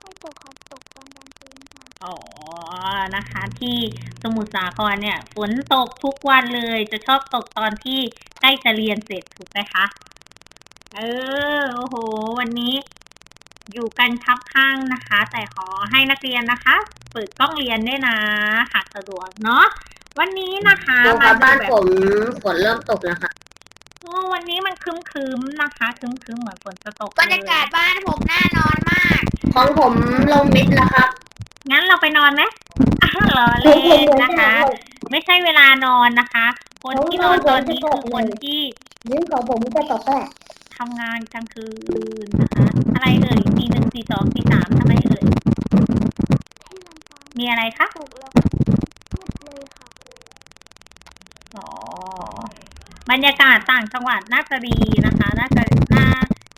ไม่ตกครับตกตอนกลางคืนค่ะอ๋อ นะคะ ที่สมุทรสาครเนี่ย ฝนตกทุกวันเลย จะชอบตกตอนที่ใกล้จะเรียนเสร็จถูกไหมคะ เออ โอ้โห วันนี้ อยู่กันทับข้างนะคะ แต่ขอให้นักเรียนนะคะ เปิดกล้องเรียนด้วยนะ หากสะดวกเนาะ วันนี้นะคะ ครูครับดูบ้านแบบผมฝนเริ่มตกแล้วค่ะโอ้วันนี้มันครึ้มๆนะคะครึ้มๆเหมือนฝนจะตกบรรยากาศบ้านผมน่านอนมาก ของผมลงมิดแล้วครับงั้นเราไปนอนไหมอ้าวเหรอเล่นนะคะ ไม่ใช่เวลานอนนะคะ คนที่นอนตอนนี้คือคนที่ลิ้นของผมจะตกแหละทำงานกลางคืนนะคะ อะไรเอ่ยตีหนึ่งตีสองตีสามทำไมเอ่ยที่ลำปางมีอะไรคะตกแล้วมืดเลยค่ะ อ๋อ บรรยากาศต่างจังหวัดน่าจะดีนะคะ น่าจะน่า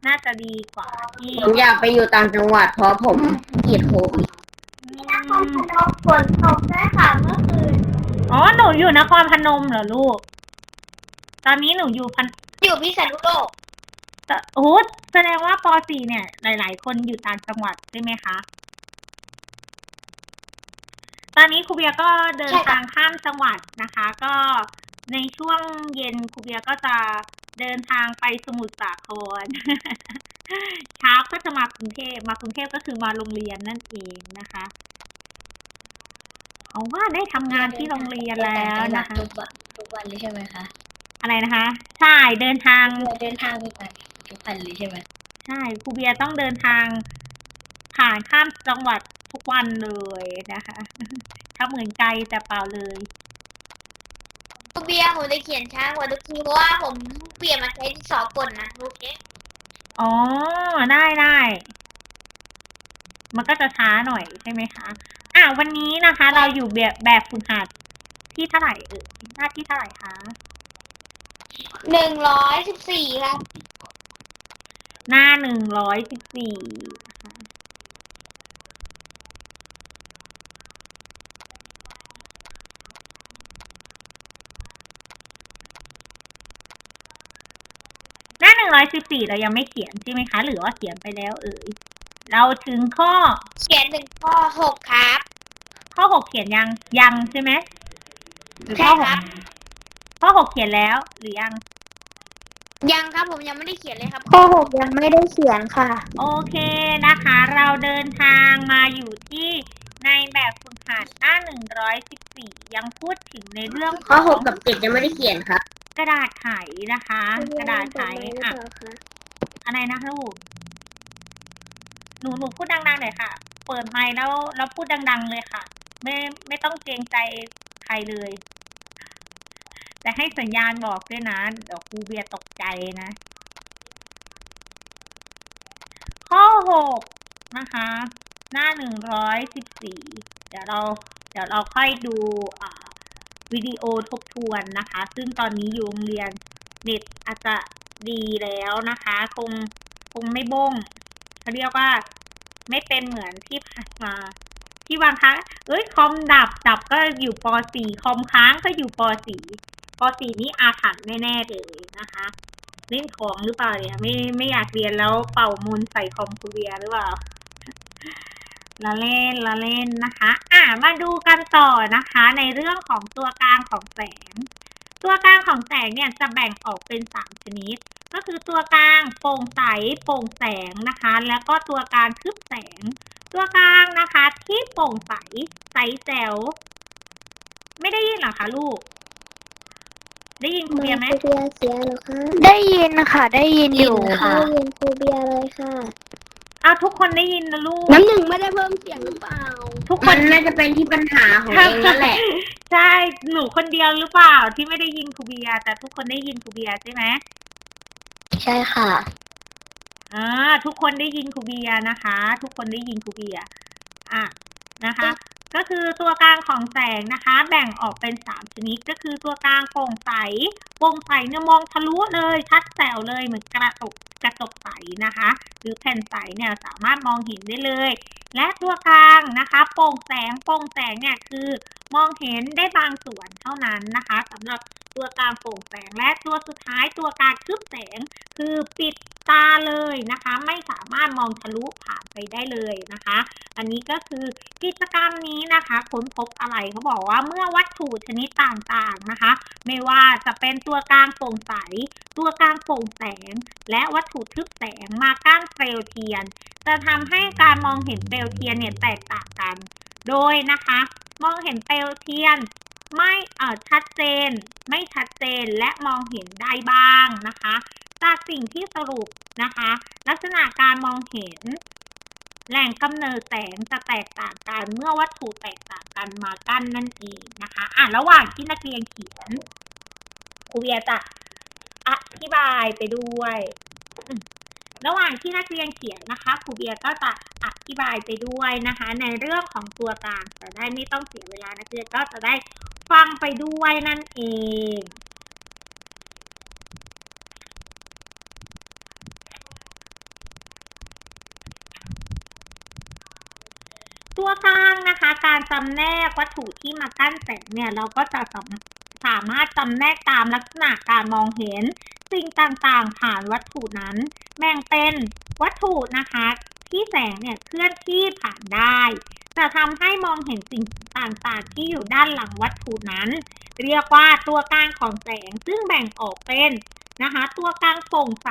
น่าจะดีกว่าที่ผมอยากไปอยู่ต่างจังหวัดเพราะผมเกลียดโควิดอืนครมพนมฝนตกด้วยค่ะเมื่อคืน อ๋อ หนูอยู่นครพนมเหรอลูก ตอนนี้หนูอยู่พันอยู่พิษณุโลกแต่โอ้โหแสดงว่าป .4 เนี่ย หลาย ๆ คนอยู่ต่างจังหวัดใช่ไหมคะ ตอนนี้ครูเบียร์ก็เดินใช่ค่ะทางข้ามจังหวัดนะคะ ก็ ในช่วงเย็นครูเบียร์ก็จะเดินทางไปสมุทรสาคร เช้าก็จะมากรุงเทพมากรุงเทพก็คือมาโรงเรียนนั่นเองนะคะเอาว่าได้ทำงานที่โรงเรียนแล้วนะคะทุกวันทุกวันเลยใช่ไหมคะอะไรนะคะ ใช่เดินทางเราเดินทางทุกวันทุกวันเลยใช่ไหมใช่ครูเบียร์ต้องเดินทางผ่านข้ามจังหวัดทุกวันเลยนะคะถ้าเหมือนไกลแต่เปล่าเลยครู เบียร์ผมจะเขียนช้ากว่าทุกทีเพราะว่าผมเปลี่ยนมาใช้ดินสอกลนะโอเคอ๋อ ได้ได้ มันก็จะช้าหน่อยใช่ไหมคะ อะวันนี้นะคะ เราอยู่แบบแบบฝึกหัดที่เท่าไหร่เออหน้าที่เท่าไหร่คะหนึ่งร้อยสิบสี่ครับ หน้าหนึ่งร้อยสิบสี่ ร้อยสิบสี่เรายังไม่เขียนใช่ไหมคะ หรือว่าเขียนไปแล้ว เอ่ยเราถึงข้อเขียนถึงข้อหกครับ ข้อหกเขียนยังยังใช่ไหมหรือใช่ข้อหครักบ ข้อหกเขียนแล้วหรือยัง ยังครับผมยังไม่ได้เขียนเลยครับ ข้อหกยังไม่ได้เขียนค่ะ โอเคนะคะ เราเดินทางมาอยู่ที่ในแบบฝึกหัดหน้าหนึ่งร้อย สิบสี่ยังพูดถึงในเรื่องขข้อองหกกับเจ็ดยังไม่ได้เขียนครับ กระดาษไขนะคะ กระดาษไขอะอะไรนะลูกหนูหนูพูดดังๆหน่อยค่ะ เปิดไมค์แล้วแล้วพูดดัง ๆ เลยค่ะ ไม่ไม่ต้องเกรงใจใครเลย แต่ให้สัญญาณบอกด้วยนะเดี๋ยวครูเบียร์ตกใจนะ ข้อหกนะคะ หน้าหนึ่งร้อยสิบสี่เดี๋ยวเรา เดี๋ยวเราค่อยดูวิดีโอทบทวนนะคะ ซึ่งตอนนี้อยู่โรงเรียนเน็ตอาจจะดีแล้วนะคะ คงคงไม่บ้งเขาเรียกว่าไม่เป็นเหมือนที่ผ่านมาที่บางครั้งเอ้ยคอมดับดับก็อยู่ป .4 คอมค้างก็อยู่ป .4 ป .4 นี่อาถรรพ์แน่ๆเลยนะคะเล่นของหรือเปล่าเนี่ยไม่ไม่อยากเรียนแล้วเป่ามนใส่คอมคูเรียหรือเปล่า ละเล่นละเล่นนะคะ อะมาดูกันต่อนะคะ ในเรื่องของตัวกลางของแสง ตัวกลางของแสงเนี่ยจะแบ่งออกเป็นสามชนิด ก็คือตัวกลางโปร่งใสโปร่งแสงนะคะ แล้วก็ตัวกลางทึบแสง ตัวกลางนะคะที่โปร่งใสใสแจ๋วไม่ได้ยินเหรอคะลูก ได้ยินครูเบียร์ไหมครูเบียร์เสียเหรอคะ ได้ยินค่ะ ได้ยินอยู่ได้ค่ะยินครูเบียร์เลยค่ะเอาทุกคนได้ยินนะลูก น้ำหนึ่งไม่ได้เพิ่มเสียงหรือเปล่า ทุกคมันนน่าจะเป็นที่ปัญหาของเองนั่นแหละ ใช่หนูคนเดียวหรือเปล่า ที่ไม่ได้ยินครูเบียร์แต่ทุกคนได้ยินครูเบียร์ใช่ไหมใช่ค่ะ อ่าทุกคนได้ยินครูเบียร์นะคะ ทุกคนได้ยินครูเบียร์อะนะคะ ก็คือตัวกลาง ของแสงนะคะ แบ่งออกเป็นสามชนิดก็คือตัวกลางโปร่งใสโปร่งใสเนี่ยมองทะลุเลยชัดแจ๋วเลยเหมือนกระจกกระจกใสนะคะ หรือแผ่นใสเนี่ยสามารถมองเห็นได้เลย และตัวกลางนะคะโปร่งแสงโปร่งแสงเนี่ยคือมองเห็นได้บางส่วนเท่านั้นนะคะสำหรับ ตัวกลางโปร่งแสง และตัวสุดท้ายตัวกลางทึบแสง คือปิดตาเลยนะคะ ไม่สามารถมองทะลุผ่านไปได้เลยนะคะ อันนี้ก็คือกิจกรรมนี้นะคะค้นพบอะไรเขาบอกว่าเมื่อวัตถุชนิดต่างๆนะคะ ไม่ว่าจะเป็นตัวกลางโปร่งใส ตัวกลางโปร่งแสง และวัตถุทึบแสงมากั้นเปลวเทียน จะทำให้การมองเห็นเปลวเทียนเนี่ยแตกต่างกัน โดยนะคะ มองเห็นเปลวเทียน ไม่เอ่อชัดเจน ไม่ชัดเจนและมองเห็นได้บ้างนะคะ จากสิ่งที่สรุปนะคะ ลักษณะการมองเห็น แหล่งกำเนิดแสงจะแตกต่างกันเมื่อวัตถุแตกต่างกันมากั้นนั่นเองนะคะอะระหว่างที่นักเรียนเขียนครูเบียจะอธิบายไปด้วย ระหว่างที่นักเรียนเขียนนะคะครูเบียก็จะอธิบายไปด้วยนะคะ ในเรื่องของตัวกลางแต่ได้ไม่ต้องเสียเวลานักเรียนก็จะได้ ฟังไปด้วยนั่นเอง ตัวกลางนะคะ การจำแนกวัตถุที่มากั้นแสงเนี่ย เราก็จะสามสามารถจำแนกตามลักษณะการมองเห็น สิ่งต่างๆ ผ่านวัตถุนั้น แบ่งเป็นวัตถุนะคะ ที่แสงเนี่ยเคลื่อนที่ผ่านได้ จะทำให้มองเห็นสิ่งต่างๆ ที่อยู่ด้านหลังวัตถุนั้น เรียกว่าตัวกลางของแสงซึ่งแบ่งออกเป็นนะคะ ตัวกลางโปร่งใส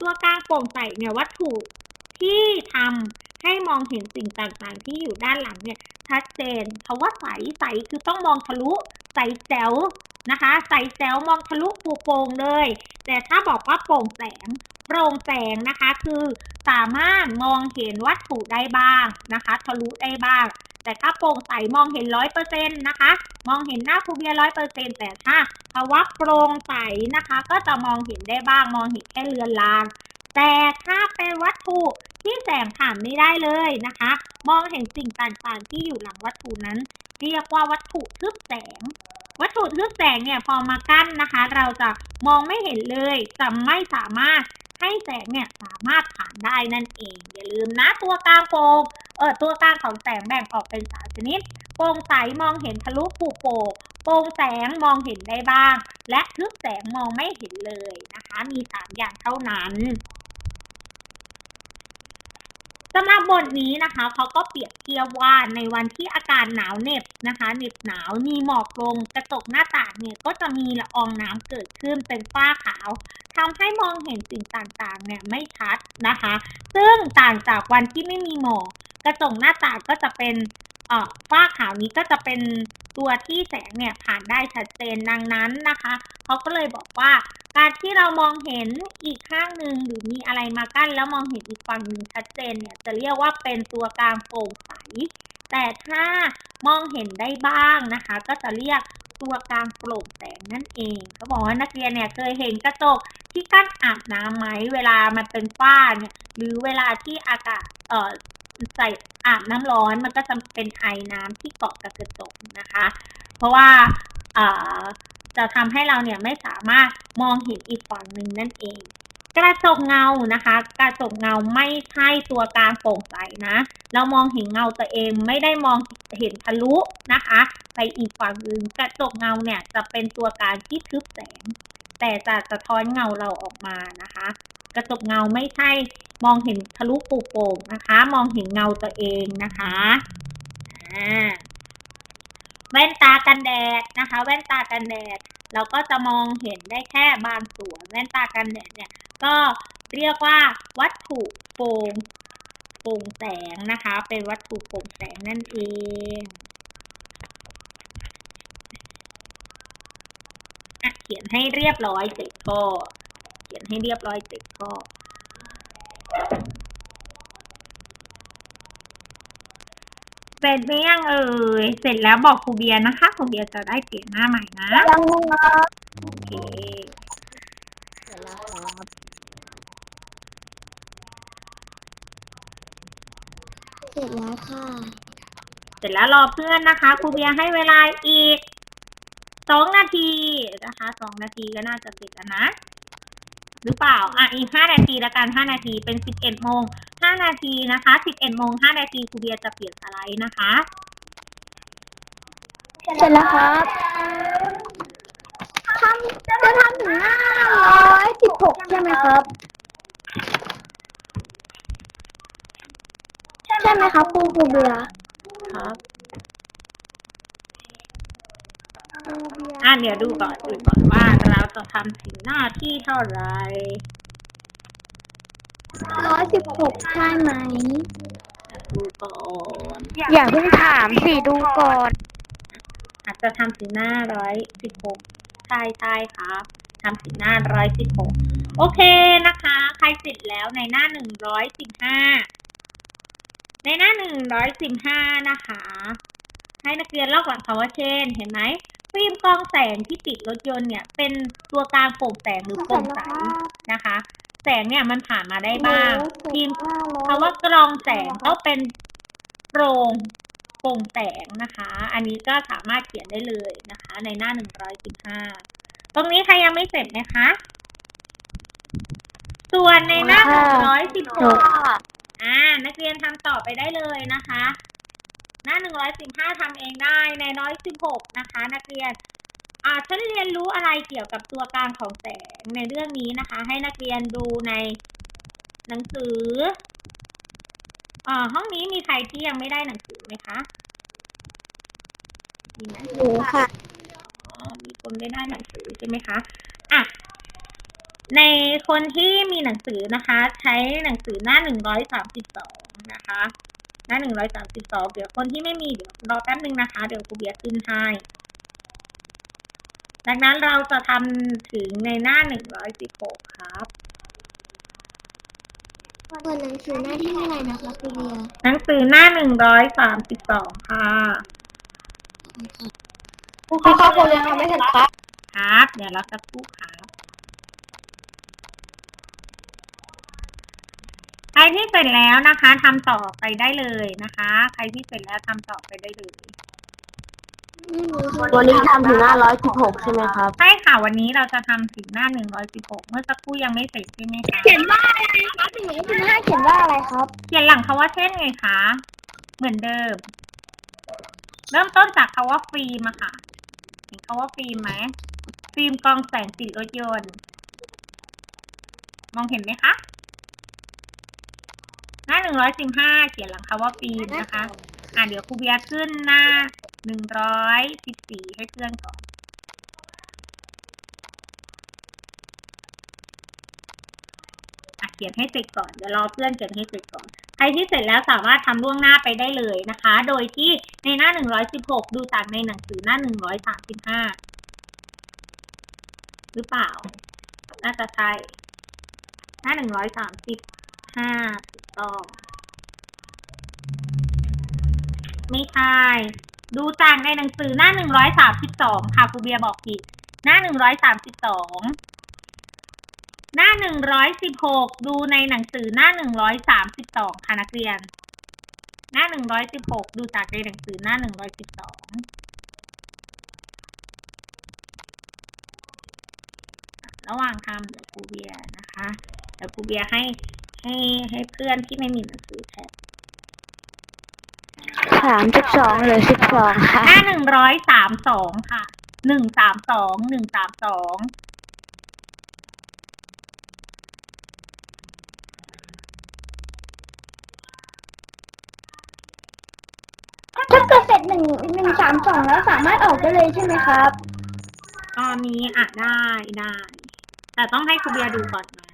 ตัวกลางโปร่งใสเนี่ยวัตถุที่ทำให้มองเห็นสิ่งต่างๆ ที่อยู่ด้านหลังเนี่ยชัดเจนคาว่าใสใสคือต้องมองทะลุใสแจ๋วนะคะ ใสแจ๋วมองทะลุปูโปร่งเลย แต่ถ้าบอกว่าโปร่งแสง โปร่งแสงนะคะคือสามารถมองเห็นวัตถุได้บ้างนะคะทะลุได้บ้าง แต่ถ้าโปร่งใสมองเห็นร้อยเปอร์เซ็นต์นะคะ มองเห็นหน้าครูเบียร้อยเปอร์เซ็นต์แต่ถ้าภาวะโปร่งใสนะคะ ก็จะมองเห็นได้บ้าง มองเห็นแค่เลือนลาง แต่ถ้าเป็นวัตถุที่แสงผ่านไม่ได้เลยนะคะ มองเห็นสิ่งต่างๆที่อยู่หลังวัตถุนั้น เรียกว่าวัตถุทึบแสงวัตถุทึบแสงเนี่ยพอมากั้นนะคะ เราจะมองไม่เห็นเลยจะไม่สามารถ ให้แสงเนี่ยสามารถผ่านได้นั่นเอง อย่าลืมนะตัวกลางโปร่งเออตัวกลางของแสงแบ่งออกเป็นสามชนิดโปร่งใสมองเห็นทะลุผูโป่งโปร่งแสงมองเห็นได้บ้าง และทึบแสงมองไม่เห็นเลยนะคะ มีสามอย่างเท่านั้น สำหรับบทนี้นะคะเขาก็เปรียบเทียบว่าในวันที่อากาศหนาวเหน็บนะคะเหน็บหนาวมีหมอกลงกระจกหน้าต่างเนี่ยก็จะมีละอองน้ำเกิดขึ้นเป็นฝ้าขาวทำให้มองเห็นสิ่งต่างๆเนี่ยไม่ชัดนะคะ ซึ่งต่างจากวันที่ไม่มีหมอกกระจกหน้าต่างก็จะเป็นฝ้าขาวนี้ก็จะเป็นตัวที่แสงเนี่ยผ่านได้ชัดเจนดังนั้นนะคะเขาก็เลยบอกว่า การที่เรามองเห็นอีกข้างหนึ่งหรือมีอะไรมากั้น แล้วมองเห็นอีกฝั่งหนึ่งชัดเจนเนี่ยจะเรียกว่าเป็นตัวกลางโปร่งใส แต่ถ้ามองเห็นได้บ้างนะคะ ก็จะเรียกตัวกลางโปร่งแสงนั่นเองเขาบอกว่านักเรียนเนี่ยเคยเห็นกระจกที่กั้นอาบน้ำไหมเวลามันเป็นฝ้าเนี่ย หรือเวลาที่อากาศเอ่อใส่อาบน้ำร้อนมันก็จะเป็นไอน้ำที่เกาะกับกระจกนะคะ เพราะว่าอ่อ จะทำให้เราเนี่ยไม่สามารถมองเห็นอีกฝั่งหนึ่งนั่นเอง กระจกเงานะคะ กระจกเงาไม่ใช่ตัวกลางโปร่งใสนะ เรามองเห็นเงาตัวเองไม่ได้มองเห็นทะลุนะคะ ไปอีกฝั่งหนึ่งกระจกเงาเนี่ยจะเป็นตัวกลางที่ทึบแสง แต่จะสะท้อนเงาเราออกมานะคะ กระจกเงาไม่ใช่มองเห็นทะลุปูโป่งนะคะ มองเห็นเงาตัวเองนะคะอ่า แว่นตากันแดดนะคะ แว่นตากันแดดเราก็จะมองเห็นได้แค่บางส่วนแว่นตากันแดดเนี่ยก็เรียกว่าวัตถุโปร่งโปร่งแสงนะคะ เป็นวัตถุโปร่งแสงนั่นเองอเขียนให้เรียบร้อยเสร็จก็เขียนให้เรียบร้อยเสร็จก็ เสร็จหรือยังเอ่ย เสร็จแล้วบอกครูเบียร์นะคะ ครูเบียร์จะได้เปลี่ยนหน้าใหม่นะ ยังครับโอเค เสร็จแล้วครับเสร็จแล้วค่ะ เสร็จแล้วรอเพื่อนนะคะ ครูเบียร์ให้เวลาอีกสองนาทีนะคะสองนาทีก็น่าจะเสร็จแล้วนะ หรือเปล่า อะ อีกห้านาทีละกันห้านาทีเป็นสิบเอ็ดโมง ห้านาทีนะคะสิบเอ็ดโมงห้านาทีครูเบียร์จะเปลี่ยนสไลด์นะคะ เสร็จแล้วครับเทำจะทำถึงหน้าร้อยสิบหกใช่ไหมครับ ใช่ไหมครับครูครูเบียร์ครับครูเบียร์อะเดี๋ยวดูก่อนดูก่อนว่าเราจะทำถึงหน้าที่เท่าไหร่ ร้อยสิบหกใช่ไหม ดูก่อนอย่าเพิ่งถามสิดูก่อน อาจจะทำถึงหน้าร้อยสิบหกใช่ใช่ครับทำถึงหน้าร้อยสิบหกโอเคนะคะ ใครเสร็จแล้วในหน้าหนึ่งร้อยสิบห้าในหน้าหนึ่งร้อยสิบห้านะคะ ให้นักเรียนลอกหลังคำว่าเช่น เห็นไหมฟิล์มกรองแสงที่ติดรถยนต์เนี่ย เป็นตัวกลางโปร่งแสงหรือโปร่งใสนะคะ แสงเนี่ยมันผ่านมาได้บ้างฟิล์มคำว่ากรองแสงก็เป็นโปร่งโปร่งแสงนะคะ อันนี้ก็สามารถเขียนได้เลยนะคะ ในหน้าหนึ่งร้อยสิบห้าตรงนี้ใครยังไม่เสร็จนะคะ ส่วนในหน้าหนึ่งร้อยสิบหกอ่า นักเรียนทำต่อไปได้เลยนะคะ หน้าหนึ่งร้อยสิบห้าทำเองได้ในร้อยสิบหกนะคะ นักเรียน อ่าฉันเรียนรู้อะไรเกี่ยวกับตัวกลางของแสงในเรื่องนี้นะคะ ให้นักเรียนดูในหนังสืออ่าห้องนี้มีใครที่ยังไม่ได้หนังสือไหมคะมีไหมหนูค่ะอ๋อมีคนไม่ได้หนังสือใช่ไหมคะอะในคนที่มีหนังสือนะคะ ใช้หนังสือหน้าหนึ่งร้อยสามสิบสองนะคะ หน้าหนึ่งร้อยสามสิบสองเดี๋ยวคนที่ไม่มีเดี๋ยวรอแป๊บนึงนะคะ เดี๋ยวครูเบียร์ขึ้นให้ ดังนั้นเราจะทำถึงในหน้าหนึ่งร้อยสิบหกครับเปิดหนังสือหน้าที่เท่าไหร่นะคะครูเบียร์หนังสือหน้าหนึ่งร้อยสามสิบสองค่ะครูครับผมยังทำไม่เสร็จครับ ครับ เดี๋ยวเราจะพูดครับ ใครที่เสร็จแล้วนะคะทำต่อไปได้เลยนะคะ ใครที่เสร็จแล้วทำต่อไปได้เลย วันนี้ทำถึงหน้าร้อยสิบหกใช่ไหมครับ ใช่ค่ะ วันนี้เราจะทำถึงหน้าหนึ่งร้อยสิบหกเมื่อสักครู่ยังไม่เสร็จใช่ไหมคะเขียนว่าอะไรครับหนึ่งร้อยสิบห้าเขียนว่าอะไรครับ เขียนหลังคาว่าเช่นไงคะ เหมือนเดิม เริ่มต้นจากคาว่าฟิล์มอะค่ะ เห็นคาว่าฟิล์มไหม ฟิล์มกรองแสงติดรถยนต์ มองเห็นไหมคะ หน้าหนึ่งร้อยสิบห้าเขียนหลังคาว่าฟิล์มนะคะ อะเดี๋ยวครูเบียร์ขึ้นหน้า หนึ่งร้อยสิบสี่ให้เพื่อนก่อน อะเขียนให้เสร็จก่อน เดี๋ยวรอเพื่อนเขียนให้เสร็จก่อน ใครที่เสร็จแล้วสามารถทำล่วงหน้าไปได้เลยนะคะ โดยที่ในหน้าหนึ่งร้อยสิบหกดูจากในหนังสือหน้าหนึ่งร้อยสามสิบห้าหรือเปล่า น่าจะใช่หน้าหนึ่งร้อยสามสิบห้าถูกต้องไม่ใช่ ดูจากในหนังสือหน้าหนึ่งร้อยสามสิบสองค่ะครูเบียบอกผิด หน้าหนึ่งร้อยสามสิบสองหน้าหนึ่งร้อยสิบหกดูในหนังสือหน้าหนึ่งร้อยสามสิบสองค่ะนักเรียน หน้าหนึ่งร้อยสิบหกดูจากในหนังสือหน้าหนึ่งร้อยสิบสองระหว่างทำเดี๋ยวครูเบียนะคะเดี๋ยวครูเบียให้ให้ให้เพื่อนที่ไม่มีหนังสือแทน สามสิบสองหรือสิบสองค่ะ หน้าหนึ่งร้อยสามสองค่ะหนึ่งสามสองหนึ่งสามสองถ้าเกิดเสร็จหนึ่งหนึ่งสามสองแล้วสามารถออกได้เลยใช่ไหมครับ ตอนนี้อะได้ได้แต่ต้องให้ครูเบียร์ดูก่อนนะ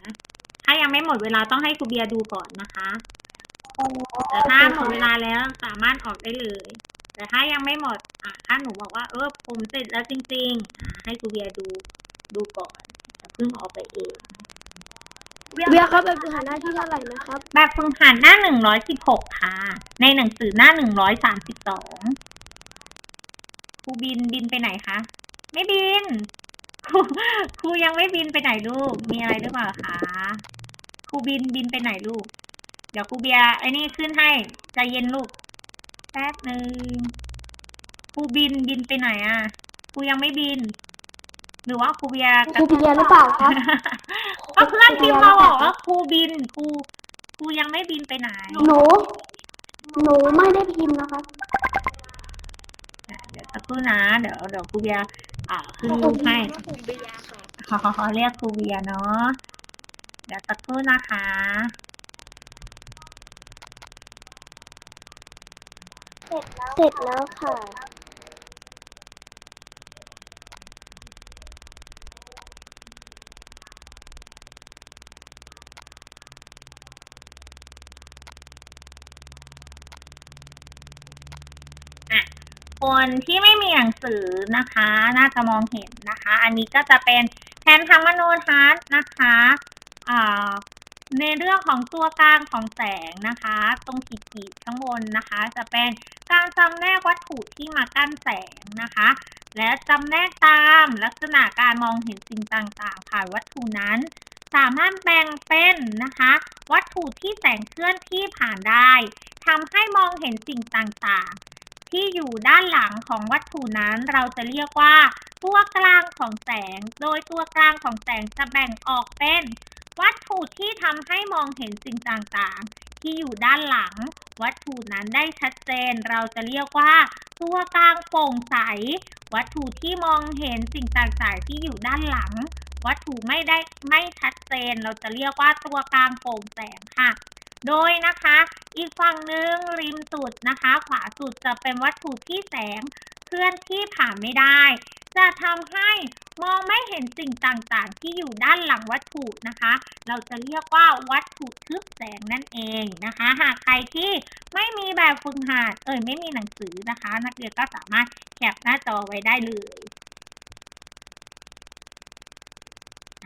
ถ้ายังไม่หมดเวลาต้องให้ครูเบียร์ดูก่อนนะคะ แต่ถ้าหมดเวลาแล้วสามารถออกได้เลย แต่ถ้ายังไม่หมด อะถ้าหนูบอกว่าเออผมเสร็จแล้วจริงๆอะให้ครูเบียร์ดูดูก่อนอย่าเพิ่งออกไปเองเบียร์ครับแบบหาหน้าที่เท่าไหร่นะครับ แบบฝึกหัดหน้าหนึ่งร้อยสิบหกค่ะ ในหนังสือหน้าหนึ่งร้อยสามสิบสองครูบินบินไปไหนคะ ไม่บินครูครูยังไม่บินไปไหนลูก มีอะไรหรือเปล่าคะครูบินบินไปไหนลูก เดี๋ยวครูเบียร์ไอ้นี่ขึ้นให้ใจเย็นลูก แป๊บหนึ่งครูบินบินไปไหนอะครูยังไม่บิน หรือว่าครูเบียร์ครูเบียร์หรือเปล่าครับก็เพื่อนพิมพ์มาบอกว่าครูบินครูครูยังไม่บินไปไหน หนู หนูไม่ได้พิมพ์นะครับ เดี๋ยวสักครู่นะ เดี๋ยวเดี๋ยวครูเบียร์อ่าขึ้นรูปให้ขอเรียกครูเบียร์เนาะ เดี๋ยวสักครู่นะคะ เสร็จแล้วค่ะ คนที่ไม่มีหนังสือนะคะ น่าจะมองเห็นนะคะ อันนี้ก็จะเป็นแผนพังมโนทัศน์นะคะในเรื่องของตัวกลางของแสงนะคะ ตรงขีดๆข้างบนนะคะ จะเป็น การจำแนกวัตถุที่มากั้นแสงนะคะ และจำแนกตามลักษณะการมองเห็นสิ่งต่างๆผ่านวัตถุนั้น สามารถแบ่งเป็นนะคะ วัตถุที่แสงเคลื่อนที่ผ่านได้ทำให้มองเห็นสิ่งต่างๆ ที่อยู่ด้านหลังของวัตถุนั้น เราจะเรียกว่า ตัวกลางของแสง โดยตัวกลางของแสงจะแบ่งออกเป็น วัตถุที่ทำให้มองเห็นสิ่งต่างๆ ที่อยู่ด้านหลัง วัตถุนั้นได้ชัดเจน เราจะเรียกว่า ตัวกลางโปร่งใส วัตถุที่มองเห็นสิ่งต่างๆที่อยู่ด้านหลัง วัตถุไม่ได้ไม่ชัดเจน เราจะเรียกว่าตัวกลางโปร่งแสงค่ะ โดยนะคะ อีกฝั่งหนึ่งริมสุดนะคะ ขวาสุดจะเป็นวัตถุที่แสง เคลื่อนที่ผ่านไม่ได้ จะทำให้ มองไม่เห็นสิ่งต่างๆ ที่อยู่ด้านหลังวัตถุนะคะ เราจะเรียกว่าวัตถุทึบแสงนั่นเองนะคะ หากใครที่ไม่มีแบบฝึกหัดเอ่ยไม่มีหนังสือนะคะ นักเรียนก็สามารถแคปหน้าจอไว้ได้เลย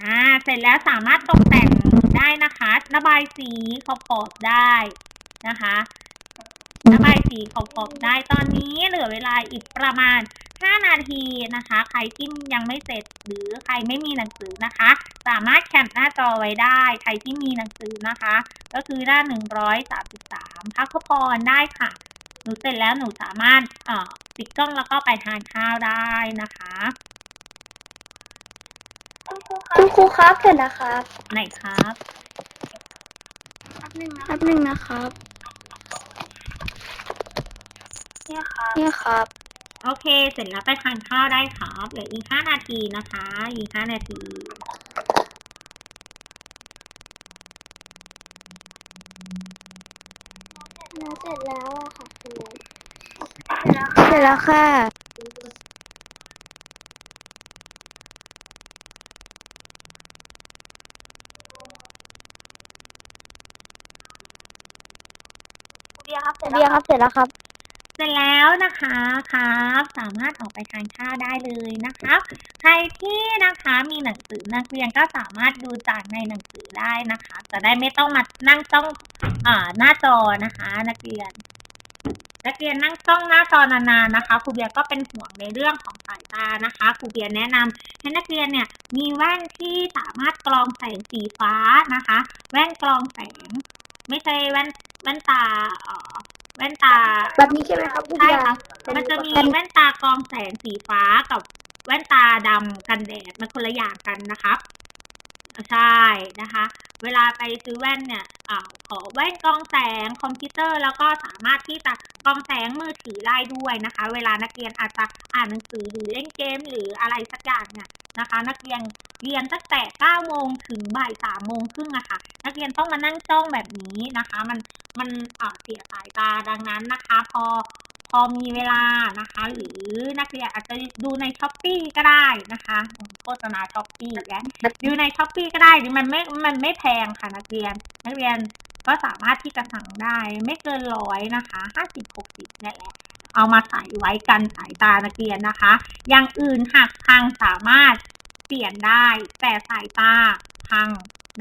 อ่าเสร็จแล้วสามารถตกแต่งได้นะคะ ระบายสีขอบขอบได้นะคะระบายสีขอบขอบได้ตอนนี้เหลือเวลาอีกประมาณ 5 นาทีนะคะ ใครที่ยังไม่เสร็จหรือใครไม่มีหนังสือนะคะ สามารถแคปหน้าจอไว้ได้ ใครที่มีหนังสือนะคะ ก็คือหน้า 133พักพรได้ค่ะ หนูเสร็จแล้วหนูสามารถเอ่อปิดกล้องแล้วก็ไปทานข้าวได้นะคะคุณครูครับเสร็จแล้วครับ ไหนครับแป๊บหนึ่งนะครับ เนี่ยครับเนี่ยครับ โอเค เสร็จแล้วไปทานข้าวได้ครับเหลืออีกห้านาทีนะคะ อีกห้านาทีเสร็จแล้วอะค่ะครูเสร็จแล้วค่ะ เบียร์ครับ เสร็จแล้วครับ เสร็จแล้วนะคะครับ สามารถออกไปทานข้าวได้เลยนะครับใครที่นะคะมีหนังสือนักเรียนก็สามารถดูจากในหนังสือได้นะคะ จะได้ไม่ต้องมานั่งต้องอ่าหน้าจอนะคะ นักเรียน นักเรียนนั่งจ้องหน้าจอนานๆนะคะครูเบียร์ก็เป็นห่วงในเรื่องของสายตานะคะครูเบียร์แนะนำให้นักเรียนเนี่ยมีแว่นที่สามารถกรองแสงสีฟ้านะคะ แว่นกรองแสง ไม่ใช่แว่นแว่นตาเอ่อ แว่นตาแบบนี้ใช่ไหมครับคุณใช่เบียร์ค่ะมันจะมีแว่นตากรองแสงสีฟ้ากับแว่นตาดำกันแดดมันคนละอย่างกันนะครับใช่นะคะ เวลาไปซื้อแว่นเนี่ยอาขอแว่นกรองแสงคอมพิวเตอร์แล้วก็สามารถที่จะกรองแสงมือถือได้ด้วยนะคะ เวลานักเรียนอาจจะอ่านหนังสือหรือเล่นเกมหรืออะไรสักอย่างเนี่ย นะคะ นักเรียนเรียนตั้งแต่9โมงถึงบ่าย3โมงครึ่งอะค่ะ นักเรียนต้องมานั่งจ้องแบบนี้นะคะ มันมันเอ่อเสียสายตาดังนั้นนะคะ พอพอมีเวลานะคะ หรือนักเรียนอาจจะดูในช้อปปีก็ได้นะคะโฆษณาช้อปปี้และดูในช้อปปีก็ได้หรือมันไม่มันไม่แพงค่ะนักเรียน นักเรียนก็สามารถที่จะสั่งได้ไม่เกินร้อยนะคะห้าสิบหกสิบนี่แหละ เอามาใส่ไว้กันสายตานักเรียนนะคะ อย่างอื่นหากพังสามารถเปลี่ยนได้ แต่สายตาพัง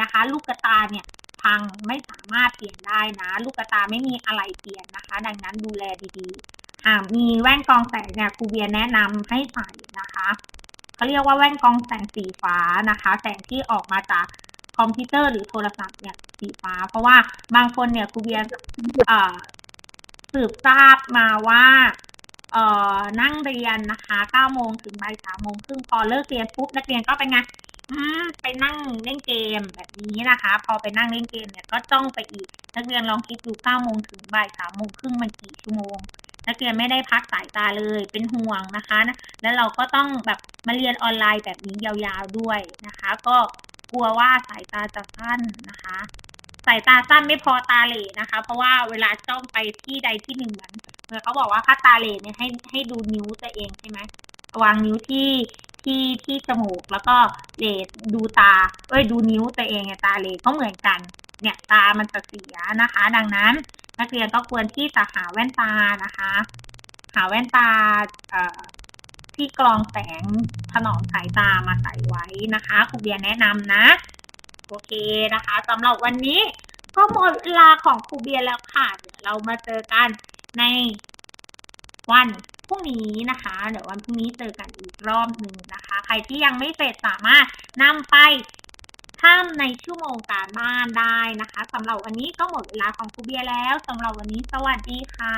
นะคะ ลูกตาเนี่ยพังไม่สามารถเปลี่ยนได้นะ ลูกตาไม่มีอะไรเปลี่ยนนะคะ ดังนั้นดูแลดีๆหากมีแว่นกรองแสงเนี่ยครูเบียแนะนำให้ใส่นะคะเขาเรียกว่าแว่นกรองแสงสีฟ้านะคะ แสงที่ออกมาจากคอมพิวเตอร์หรือโทรศัพท์เนี่ยสีฟ้า เพราะว่าบางคนเนี่ยครูเบียร์ สืบทราบมาว่าเอ่อนั่งเรียนนะคะ9โมงถึงบ่าย3โมงครึ่งพอเลิกเรียนปุ๊บนักเรียนก็เป็นไงอืมไปนั่งเล่นเกมแบบนี้นะคะ พอไปนั่งเล่นเกมเนี่ยก็จ้องไปอีก นักเรียนลองคิดดูเก้าโมงถึงบ่ายสามโมงครึ่งมันกี่ชั่วโมง นักเรียนไม่ได้พักสายตาเลยเป็นห่วงนะคะแล้วเราก็ต้องแบบมาเรียนออนไลน์แบบนี้ยาวๆด้วยนะคะ ก็กลัวว่าสายตาจะสั้นนะคะ สายตาสั้นไม่พอตาเหล่นะคะ เพราะว่าเวลาจ้องไปที่ใดที่หนึ่งเหมือนเหมือนเขาบอกว่าถ้าตาเหล่เนี่ยให้ให้ดูนิ้วตัวเองใช่ไหมวางนิ้วที่ที่ที่จมูกแล้วก็เล่ดูตา เอ้ยดูนิ้วตัวเองไงตาเหล่ก็เหมือนกัน เนี่ยตามันจะเสียนะคะ ดังนั้นนักเรียนก็ควรที่จะหาแว่นตานะคะ หาแว่นตาเอ่อที่กรองแสงถนอมสายตามาใส่ไว้นะคะครูเบียแนะนำนะ โอเคนะคะสำหรับวันนี้ก็หมดเวลาของครูเบียร์แล้วค่ะ เดี๋ยวเรามาเจอกันในวันพรุ่งนี้นะคะ เดี๋ยววันพรุ่งนี้เจอกันอีกรอบหนึ่งนะคะ ใครที่ยังไม่เสร็จสามารถนำไปทำในชั่วโมงการบ้านได้นะคะสำหรับวันนี้ก็หมดเวลาของครูเบียร์แล้วสำหรับวันนี้สวัสดีค่ะ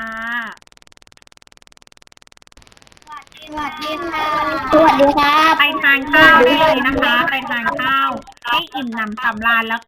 สวัสดีค่ะ สวัสดีครับ ไปทานข้าวได้เลยนะคะ ไปทานข้าว ให้อิ่มหนำสำราญแล้ว